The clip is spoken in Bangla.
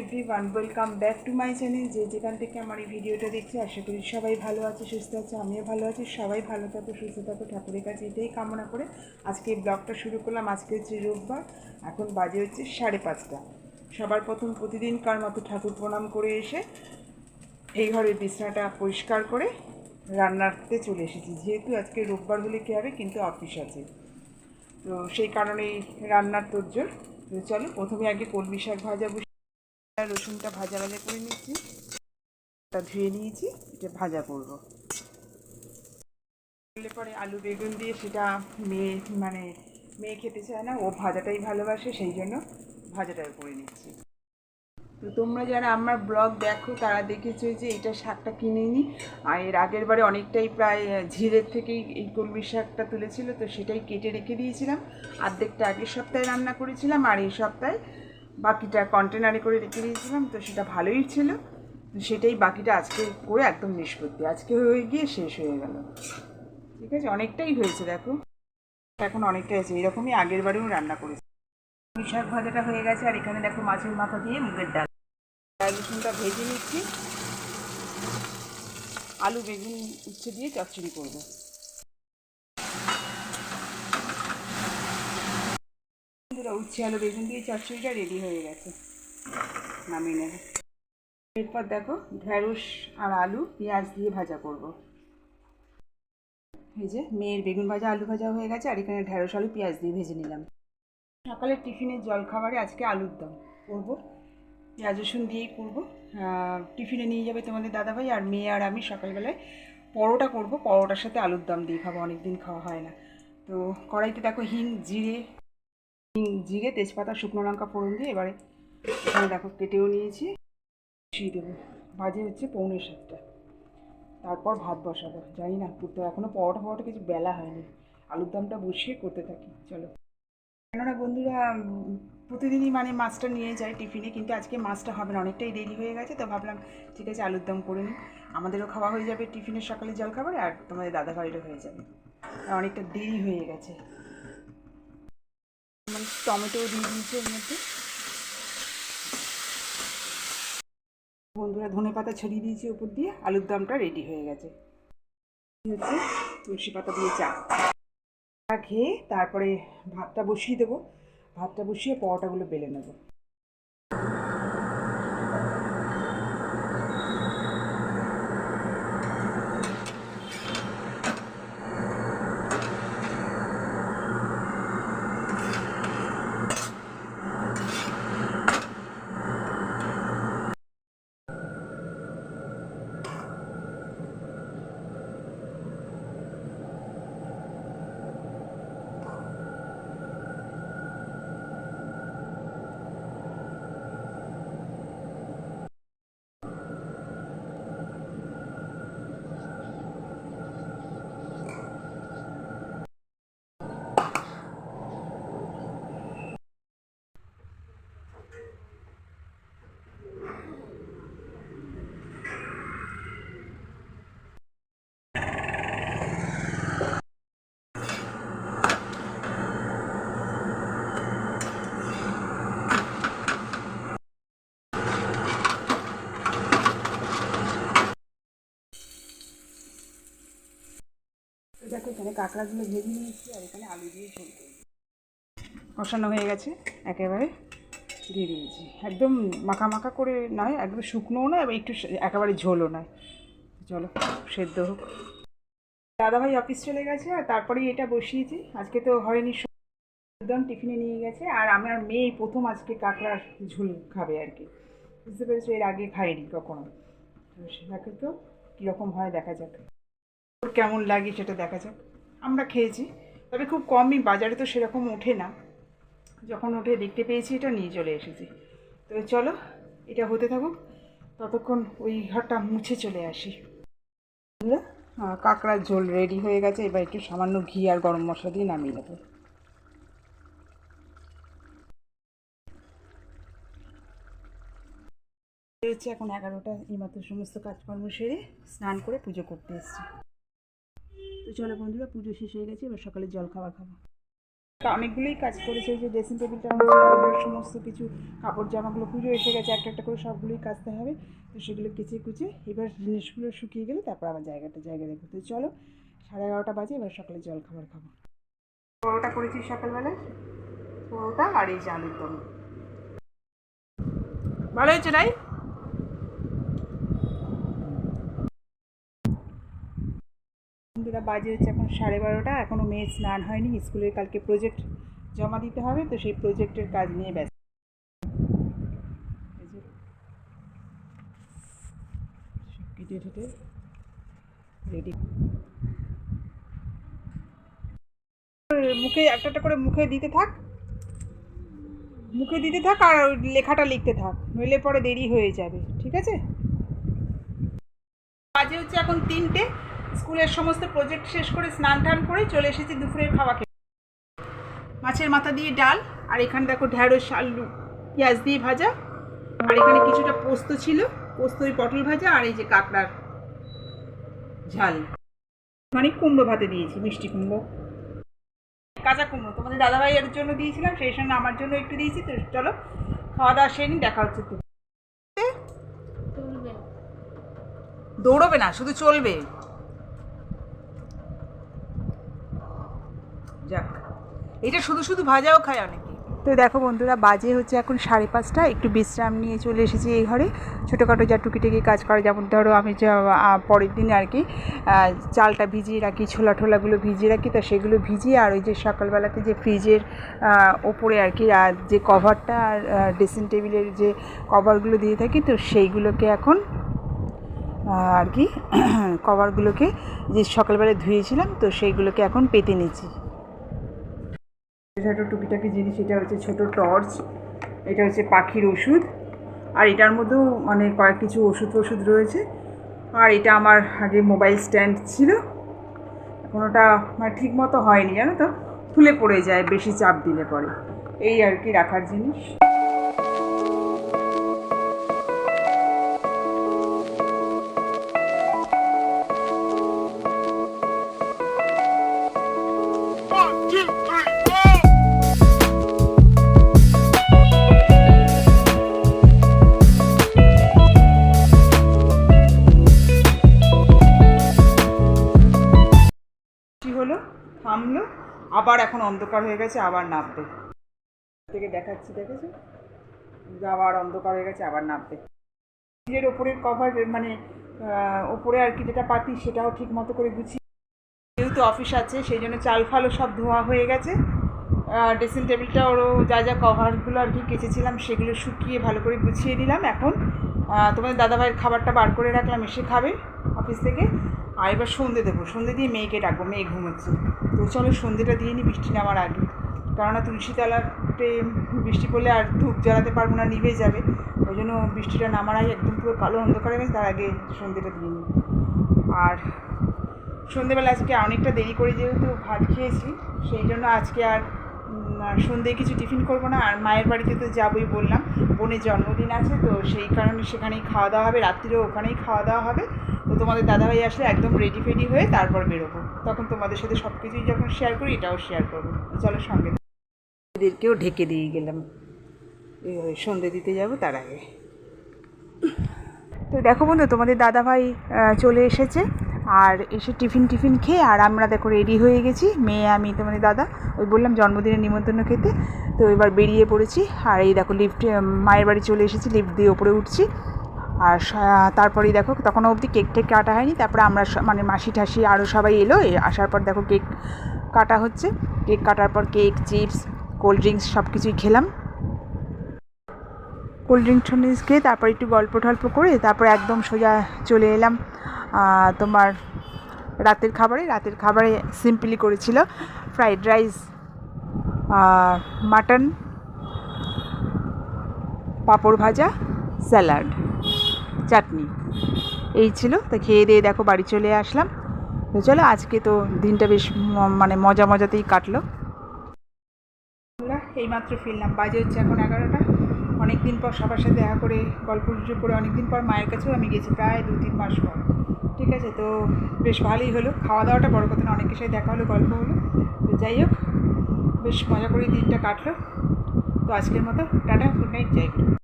Everyone welcome back to my channel যে যেখান থেকে আমার এই ভিডিওটা দেখছে, আশা করি সবাই ভালো আছে, সুস্থ আছে, আমিও ভালো আছি। সবাই ভালো থাকো, সুস্থ থাকো, ঠাকুরের কাছে এটাই কামনা করে আজকে এই ব্লগটা শুরু করলাম। আজকে হচ্ছে রোববার, এখন বাজে হচ্ছে সাড়ে পাঁচটা। সবার প্রথম প্রতিদিনকার মতো ঠাকুর প্রণাম করে এসে এই ঘরের বিছনাটা পরিষ্কার করে রান্নাতে চলে এসেছি। যেহেতু আজকে রোববার হলে কী হবে, কিন্তু অফিস আছে। তো সেই কারণেই রান্নার তোরজোর তো চলো, প্রথমে আগে কলমি শাক ভাজা রসুনটা ভাজা ভাজা করে নিচ্ছি। এটা ধুয়ে নিয়েছি, এটা ভাজা করব। করলে পরে আলু বেগুন দিয়ে সেটা মেয়ে মানে মেয়ে খেতে চায় না, ও ভাজাটাই ভালোবাসে, সেই জন্য ভাজাটা করে নিচ্ছি। তো তোমরা যারা আমার ব্লগ দেখো, তারা দেখেছ যে এটা শাকটা কিনে নিই আর এর আগের বারে অনেকটাই প্রায় ঝিরের থেকেই এই কলমি শাকটা তুলেছিল, তো সেটাই কেটে রেখে দিয়েছিলাম। অর্ধেকটা আগের সপ্তাহে রান্না করেছিলাম, আর এই সপ্তাহে বাকিটা কন্টেনারে করে রেখে দিয়েছিলাম, তো সেটা ভালোই ছিল। সেটাই বাকিটা আজকে করে একদম নিষ্পত্তি আজকে হয়ে গিয়ে শেষ হয়ে গেল। ঠিক আছে? অনেকটাই হয়েছে, দেখো। এখন অনেকটাই আছে এরকমই আগের বারেও রান্না করেছি। পুঁই শাক ভাজাটা হয়ে গেছে, আর এখানে দেখো মাছের মাথা দিয়ে মুগের ডাল। ডাল, রসুনটা ভেজে নিচ্ছি। আলু বেগুন উচ্ছে দিয়ে চচ্চড়ি করব। উচ্ছে আলু বেগুন দিয়ে চচ্চড়িটা রেডি হয়ে গেছে। নামিয়ে নেব। এরপর দেখো ঢ্যাঁড়স আর আলু পেঁয়াজ দিয়ে ভাজা করব। এই যে মেয়ের বেগুন ভাজা, আলু ভাজা হয়ে গেছে, আর এখানে ঢ্যাঁড়স, আলু, পেঁয়াজ দিয়ে ভেজে নিলাম। সকালের টিফিনের জলখাবারে, আজকে আলুর দম। করব। পেঁয়াজ, রসুন দিয়েই করব। টিফিনে নিয়ে যাবে তোমাদের দাদাভাই আর মেয়ে আর আমি সকালবেলায়। পরোটা করব, পরোটার সাথে আলুর দম দিয়ে খাব অনেক দিন খাওয়া হয় না। তো কড়াইতে দেখো হিং, জিরে জিরে তেজপাতা, শুকনো লঙ্কা ফোড়ন দিয়ে এবারে এখানে দেখো কেটেও নিয়েছি। বসিয়ে দেবো। বাজে হচ্ছে পৌনে সাতটা। তারপর ভাত বসাবো। জানি না করতে এখনও পরোটা ফরোটা কিছু বেলা হয়নি। আলুর দমটা বসিয়ে করতে থাকি। চলো। কেননা বন্ধুরা প্রতিদিনই মানে মাছটা নিয়ে যায় টিফিনে, কিন্তু আজকে মাছটা হবে না। অনেকটাই দেরি হয়ে গেছে, তো ভাবলাম ঠিক আছে আলুর দম করে নিই। আমাদেরও খাওয়া হয়ে যাবে টিফিনের সকালে জল খাবার আর তোমাদের দাদা ভাইয়েরও হয়ে যাবে। অনেকটা দেরি হয়ে গেছে। টমেটো দিয়ে দিয়েছি এর মধ্যে। বন্ধুরা, ধনে পাতা ছড়িয়ে দিয়েছি উপর দিয়ে, আলুর দমটা রেডি হয়ে গেছে। হচ্ছে তুলসী পাতা দিয়ে চা। চা খেয়ে তারপরে ভাতটা বসিয়ে দেবো। ভাতটা বসিয়ে পরোটাগুলো বেলে নেব তো দেখো এখানে কাঁকড়াগুলো ভেজে নিয়েছি আর এখানে আলু দিয়ে ঝোল। কষানো হয়ে গেছে, একেবারে দিয়ে দিয়েছি। একদম মাখা মাখা করে নয়, একদম শুকনোও নয়, একটু একেবারে ঝোলও নয়। চলো, সেদ্ধ হোক। দাদাভাই অফিস চলে গেছে আর তারপরেই এটা বসিয়েছি। আজকে তো হয়নি একদম টিফিনে নিয়ে গেছে আর আমার মেয়ে প্রথম আজকে কাঁকড়ার ঝোল খাবে আর কি। বুঝতে পেরেছ? এর আগে খাইনি কখনো। সেটাকে তো, কীরকম হয়, দেখা যাক। ওর কেমন লাগে সেটা দেখা যাক। আমরা খেয়েছি, তবে খুব কমই, বাজারে তো সেরকম ওঠে না। যখন ওঠে দেখতে পেয়েছি, এটা নিয়ে চলে এসেছি। তো চলো, এটা হতে থাকুক, ততক্ষণ ওই ঘরটা মুছে চলে আসি? কাঁকড়ার ঝোল রেডি হয়ে গেছে, এবার একটু সামান্য ঘি আর গরম মশলা দিয়ে নামিয়ে নেব। হচ্ছে এখন এগারোটা, এইমাত্র সমস্ত কাজকর্ম সেরে স্নান করে পুজো করতে এসেছি। তো চলো বন্ধুরা পুজো শেষ হয়ে গেছে এবার সকালে জল খাবার খাব। অনেকগুলোই কাজ করেছে ওই যে ড্রেসিং টেবিলটা সমস্ত কিছু কাপড় জামাগুলো পুজো এসে গেছে একটা একটা করে সবগুলোই কাচতে হবে তো সেগুলো কেচে কুচে এবার জিনিসগুলো শুকিয়ে গেলে তারপর আবার জায়গাটা জায়গা রেখে তো চলো সাড়ে এগারোটা বাজে এবার সকালে জল খাবার খাব। পরোটা করেছি সকালবেলায় পরোটা আর এই যে আলুর দম। ভালো হয়েছে রাই? বন্ধুরা বাজে হচ্ছে এখন সাড়ে বারোটা এখনও মেয়ে স্নান হয়নি, স্কুলের কালকে প্রজেক্ট জমা দিতে হবে, তো সেই প্রজেক্টের কাজ নিয়ে ব্যস্ত। কেটে ঠেটে রেডি মুখে একটা একটা করে মুখে দিতে থাক। মুখে দিতে থাক আর লেখাটা লিখতে থাক, নইলে পরে দেরি হয়ে যাবে, ঠিক আছে? বাজে হচ্ছে এখন তিনটে। স্কুলের সমস্ত প্রজেক্ট শেষ করে স্নান টান করে চলে এসেছি দুপুরের খাওয়া খেতে। মাছের মাথা দিয়ে ডাল আর এখানে দেখো ঢ্যাঁড়স আলু পেঁয়াজ দিয়ে ভাজা। আর এখানে কিছুটা পোস্ত ছিল পোস্ত ওই পটল ভাজা আর এই যে কাঁকড়ার ঝাল। মানে কুমড়ো ভাতে দিয়েছি মিষ্টি কুমড়ো। কাঁচা কুমড়ো তোমাদের দাদাভাইয়ের জন্য দিয়েছিলাম সেই সঙ্গে আমার জন্য একটু দিয়েছি। তো চলো খাওয়া দাওয়া সেরে দেখা হচ্ছে তো দৌড়বে না শুধু চলবে। যাক। এটা শুধু শুধু ভাজাও খায় অনেকে। তো দেখো বন্ধুরা, বাজে হচ্ছে এখন সাড়ে পাঁচটা, একটু বিশ্রাম নিয়ে চলে এসেছি এই ঘরে। ছোটোখাটো যা টুকিটাকি কাজ করে, যেমন ধরো আমি যা পরের দিন আর কি চালটা ভিজিয়ে রাখি, ছোলা ঠোলাগুলো ভিজিয়ে রাখি, তা সেগুলো ভিজিয়ে আর ওই যে সকালবেলাতে যে ফ্রিজের ওপরে আর কি যে কভারটা আর ড্রেসিং টেবিলের যে কভারগুলো দিয়ে থাকি, তো সেইগুলোকে এখন আর কি, কভারগুলোকে যে সকালবেলা ধুয়েছিলাম, তো সেইগুলোকে এখন পেতে নিচ্ছি। ছোটো টুকিটাকি জিনিস, এটা হচ্ছে ছোট টর্চ, এটা হচ্ছে পাখির ওষুধ, আর এটার মধ্যেও মানে কয়েক কিছু ওষুধ ওষুধ রয়েছে। আর এটা আমার আগে মোবাইল স্ট্যান্ড ছিল, এখন ওটা মানে ঠিক মতো হয়নি, জানো তো? খুলে পড়ে যায়, বেশি চাপ দিলে পরে। এই আর কি রাখার জিনিস। আবার এখন অন্ধকার হয়ে গেছে, আবার নামবে থেকে দেখাচ্ছি, দেখেছ? আবার অন্ধকার হয়ে গেছে, আবার নামবে নিজের ওপরের কভার মানে ওপরে আর কি যেটা পাতি, সেটাও ঠিক মতো করে গুছিয়ে যেহেতু অফিস আছে, সেই জন্য চাল ফালও সব ধোয়া হয়ে গেছে। ড্রেসিং টেবিলটা ওরও যা যা কভারগুলো আর কি কেচেছিলাম, সেগুলো শুকিয়ে ভালো করে গুছিয়ে দিলাম এখন তোমাদের দাদাভাইয়ের খাবারটা বার করে রাখলাম, এসে খাবে অফিস থেকে। আর এবার সন্ধে দেবো। সন্ধে দিয়ে মেয়েকে ডাকবো, মেয়ে ঘুমোচ্ছে। তো চলো সন্ধেটা দিয়ে নিই বৃষ্টি নামার আগে। কেননা তুলসীতলাতে বৃষ্টি পড়লে আর ধূপ জ্বালাতে পারব না, নিভে যাবে। ওই জন্য বৃষ্টিটা নামার আগে একদম পুরো কালো অন্ধকার হয়ে গেছে, তার আগে সন্ধেটা দিয়ে নিই আর সন্ধেবেলা আজকে অনেকটা দেরি করে যেহেতু ভাত খেয়েছি, সেই জন্য আজকে আর সন্ধ্যে কিছু টিফিন করব না। আর মায়ের বাড়িতে তো যাবোই বললাম, বোনের জন্মদিন আছে, তো সেই কারণে সেখানেই খাওয়া দাওয়া হবে, রাত্রিরেও ওখানেই খাওয়া দাওয়া হবে। তোমাদের দাদাভাই আসলে একদম রেডি ফেডি হয়ে তারপর বেরোবো। তখন তোমাদের সাথে সব কিছুই যখন শেয়ার করি, এটাও শেয়ার করব। চলো সঙ্গে এদেরকেও ঢেকে দিয়ে গেলাম। এই সন্ধে দিতে যাব তার আগে। তো দেখো বন্ধু, তোমাদের দাদাভাই চলে এসেছে। আর এসে টিফিন টিফিন খেয়ে, আর আমরা দেখো রেডি হয়ে গেছি। মেয়ে, আমি, তোমাদের দাদা, ওই বললাম জন্মদিনের নিমন্ত্রণ খেতে। তো এবার বেরিয়ে পড়েছি। আর এই দেখো লিফট মায়ের বাড়ি চলে এসেছি। লিফট দিয়ে ওপরে উঠছি। আর তারপরেই দেখো তখনও অবধি কেক টেক কাটা হয়নি। তারপরে আমরা মানে মাসি ঠাসি আরও সবাই এলো আসার পর দেখো কেক কাটা হচ্ছে। কেক কাটার পর কেক, চিপস, কোল্ড ড্রিঙ্কস সব কিছুই খেলাম। কোল্ড ড্রিঙ্ক ট্রিঙ্কস খেয়ে তারপর একটু গল্প টল্প করে তারপর একদম সোজা চলে এলাম তোমার রাতের খাবারে। রাতের খাবারে সিম্পলি করেছিল ফ্রাইড রাইস মাটন, পাঁপড় ভাজা, স্যালাড। চাটনি। এই ছিল, তো খেয়ে দিয়ে দেখো বাড়ি চলে আসলাম। তো চলো, আজকে তো দিনটা বেশ মানে মজা মজাতেই কাটলো। এইমাত্র ফিরলাম, বাজে হচ্ছে এখন এগারোটা। অনেক দিন পর সবার সাথে দেখা করে, গল্প গুজব করে অনেক দিন পর মায়ের কাছেও আমি গেছি, প্রায় দু, তিন মাস পর। ঠিক আছে, তো বেশ ভালোই হলো। খাওয়া দাওয়াটা বড় কথা না, অনেকের সাথে দেখা হলো, গল্প হলো। তো যাই হোক, বেশ মজা করে দিনটা কাটলো। তো আজকের মতো, টাটা গুড নাইট গুরু।